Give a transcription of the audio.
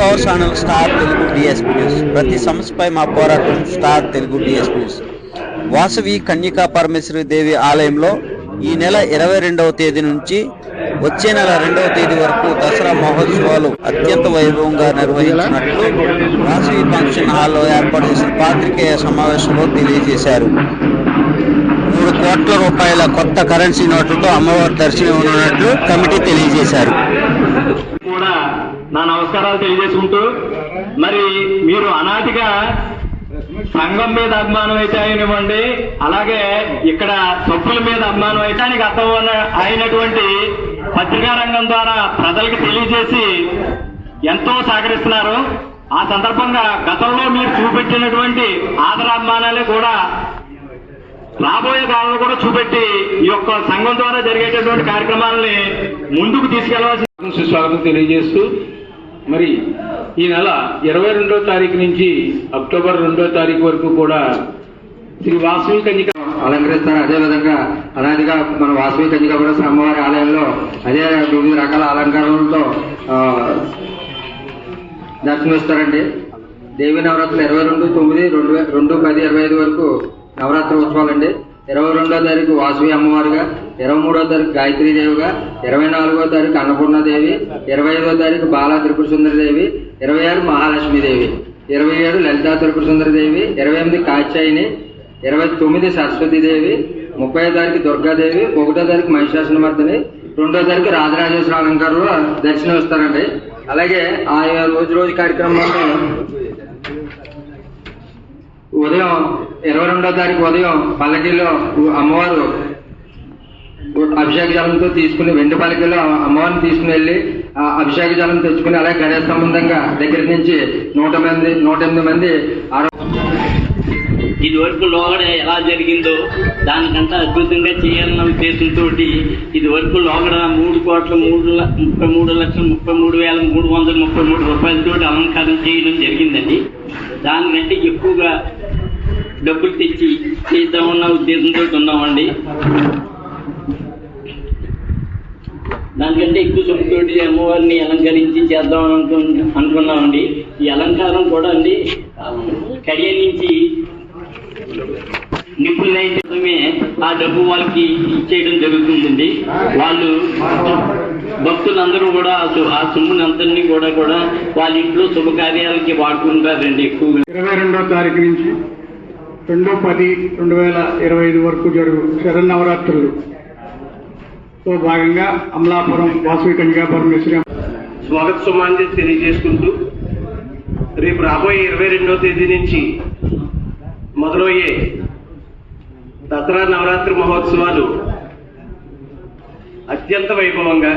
Power channel star Telugu DSP news. ప్రతి సమస్యపై మా పోరాటం star Telugu DSP news. Vasavi Kanyaka Parameshwari Devi ఆలయంలో ఈ నెల ఇరవై రెండవ తేదీ నుంచి వచ్చే నెల రెండవ తేదీ వరకు దసరా మహోత్సవాలు అత్యంత వైభవంగా నిర్వహించినట్లు వాసవి ఫంక్షన్ హాల్లో ఏర్పాటు చేసిన పాత్రికేయ సమావేశంలో తెలియజేశారు. మూడు కోట్ల రూపాయల కొత్త కరెన్సీ నోట్లతో అమ్మవారి దర్శనం ఉన్నట్లు కమిటీ తెలియజేశారు. నమస్కారాలు తెలియజేసుకుంటూ మరి మీరు అనాదిగా సంఘం మీద అభిమానం అయితే అయినవ్వండి అలాగే ఇక్కడ సభ్యుల మీద అభిమానం అయితే ఆయనకి అర్థం అయినటువంటి పత్రికా రంగం ద్వారా ప్రజలకు తెలియజేసి ఎంతో సహకరిస్తున్నారు. ఆ సందర్భంగా గతంలో మీరు చూపెట్టినటువంటి ఆదరాభిమానాలే కూడా రాబోయే కాలంలో కూడా చూపెట్టి ఈ యొక్క సంఘం ద్వారా జరిగేటటువంటి కార్యక్రమాలని ముందుకు తీసుకెళ్ళవలసి స్వాగతం తెలియజేస్తూ మరి ఈ నెల ఇరవై రెండో తారీఖు నుంచి అక్టోబర్ రెండో తారీఖు వరకు కూడా శ్రీ వాసవి కన్యక అలంకరిస్తారు. అదే విధంగా అనాదిగా మన వాసవి కన్యకాపుర అమ్మవారి ఆలయంలో అదే వివిధ రకాల అలంకరణలతో దర్శనమిస్తారండి. దేవి నవరాత్రులు ఇరవై రెండు తొమ్మిది రెండు రెండు పది ఇరవై ఐదు వరకు నవరాత్రి ఉత్సవాలండి. ఇరవై రెండో తారీఖు వాసవి అమ్మవారుగా ఇరవై మూడో తారీఖు గాయత్రీదేవిగా ఇరవై నాలుగో తారీఖు అన్నపూర్ణాదేవి ఇరవై ఐదో తారీఖు బాలా త్రిపుర దేవి ఇరవై ఆరు మహాలక్ష్మీదేవి ఇరవై ఏడు లలితా త్రిపుర దేవి ఇరవై ఎనిమిది కాత్యాయిని ఇరవై తొమ్మిది సరస్వతీదేవి ముప్పై తారీఖు దుర్గాదేవి ఒకటో తారీఖు మహిషాసునమర్దిని రెండో తారీఖు రాజరాజేశ్వర అలంకారంలో దర్శనం ఇస్తారండి. అలాగే ఆయా రోజు రోజు కార్యక్రమాలను ఉదయం ఇరవై రెండో తారీఖు ఉదయం పల్లకిలో అమ్మవారు అభిషేక జలంతో తీసుకుని వెండి పలకలో అమ్మవారిని తీసుకుని వెళ్ళి అభిషేక జలం తెచ్చుకుని అలాగే గణేష్ సంబంధంగా దగ్గర నుంచి నూట మంది నూట ఎనిమిది మంది ఇది వరకు లోగడ ఎలా జరిగిందో దానికంతా అద్భుతంగా చేయాలన్న ఉద్దేశంతో ఇది వరకు లోగడ మూడు కోట్ల మూడు ముప్పై మూడు లక్షల ముప్పై మూడు వేల మూడు వందల ముప్పై మూడు రూపాయలతో అలంకారం చేయడం జరిగిందండి. దానికంటే ఎక్కువగా డబ్బులు తెచ్చి చేద్దామన్న ఉద్దేశంతో ఉన్నామండి దానికంటే ఎక్కువ సొమ్ముతోటి అమ్మవారిని అలంకరించి చేద్దాం అనుకు అనుకున్నామండి. ఈ అలంకారం కూడా అండి కడియ నుంచి నిపుణులైతే ఆ డబ్బు వాళ్ళకి ఇచ్చేయడం జరుగుతుందండి. వాళ్ళు భక్తులందరూ కూడా ఆ సొమ్ముని అందరినీ కూడా కూడా వాళ్ళ ఇంట్లో శుభకార్యాలకి వాడుకుంటారండి ఎక్కువగా. ఇరవై రెండో తారీఖు నుంచి రెండు పది రెండు వేల ఇరవై ఐదు వరకు జరుగు శరన్నవరాత్రులు. తో భాగంగా అమలాపురం వాసవి కన్యకా పరమేశ్వరి స్వాగత సుమాంజలి తెలియజేసుకుంటూ రేపు రాబోయే ఇరవై రెండవ తేదీ నుంచి మొదలయ్యే దసరా నవరాత్రి మహోత్సవాలు అత్యంత వైభవంగా